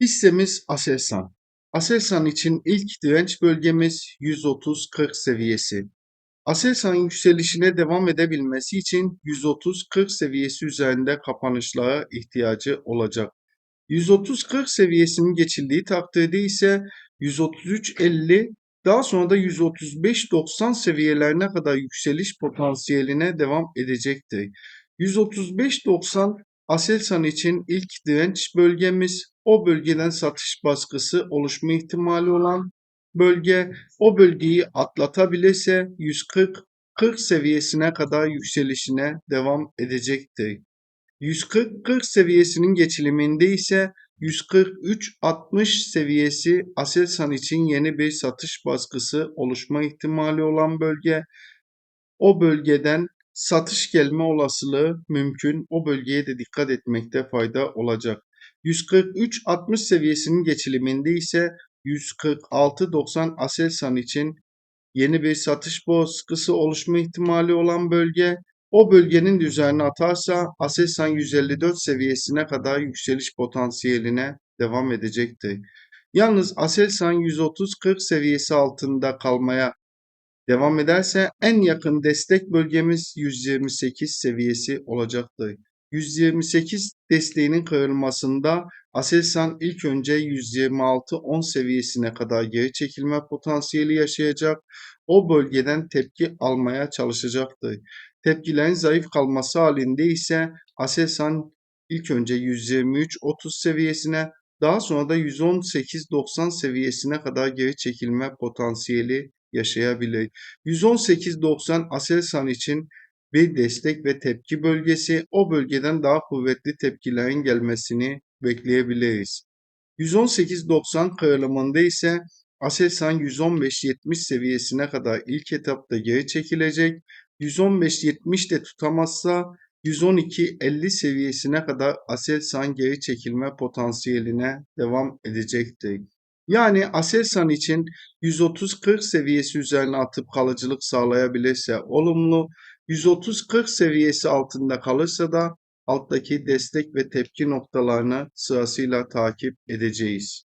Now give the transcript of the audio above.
Hissemiz Aselsan. Aselsan için ilk direnç bölgemiz 130-40 seviyesi. Aselsan yükselişine devam edebilmesi için 130-40 seviyesi üzerinde kapanışlara ihtiyacı olacak. 130-40 seviyesinin geçildiği takdirde ise 133-50 daha sonra da 135-90 seviyelerine kadar yükseliş potansiyeline devam edecektir. 135-90 Aselsan için ilk direnç bölgemiz o bölgeden satış baskısı oluşma ihtimali olan bölge o bölgeyi atlatabilirse 140 40 seviyesine kadar yükselişine devam edecektir. 140-40 seviyesinin geçiliminde ise 143-60 seviyesi Aselsan için yeni bir satış baskısı oluşma ihtimali olan bölge. O bölgeden satış gelme olasılığı mümkün. O bölgeye de dikkat etmekte fayda olacak. 143-60 seviyesinin geçiliminde ise 146-90 Aselsan için yeni bir satış baskısı oluşma ihtimali olan bölge. O bölgenin üzerine atarsa Aselsan 154 seviyesine kadar yükseliş potansiyeline devam edecektir. Yalnız Aselsan 130-40 seviyesi altında kalmaya devam ederse en yakın destek bölgemiz 128 seviyesi olacaktır. 128 desteğinin kırılmasında Aselsan ilk önce 126-10 seviyesine kadar geri çekilme potansiyeli yaşayacak. O bölgeden tepki almaya çalışacaktır. Tepkilerin zayıf kalması halinde ise Aselsan ilk önce 123-30 seviyesine daha sonra da 118-90 seviyesine kadar geri çekilme potansiyeli yaşayabilir. 118-90 Aselsan için bir destek ve tepki bölgesi o bölgeden daha kuvvetli tepkilerin gelmesini bekleyebiliriz. 118-90 kırılımında ise Aselsan 115-70 seviyesine kadar ilk etapta geri çekilecek. 115-70 de tutamazsa 112-50 seviyesine kadar Aselsan geri çekilme potansiyeline devam edecektir. Yani Aselsan için 130-40 seviyesi üzerine atıp kalıcılık sağlayabilirse olumlu, 130-40 seviyesi altında kalırsa da alttaki destek ve tepki noktalarını sırasıyla takip edeceğiz.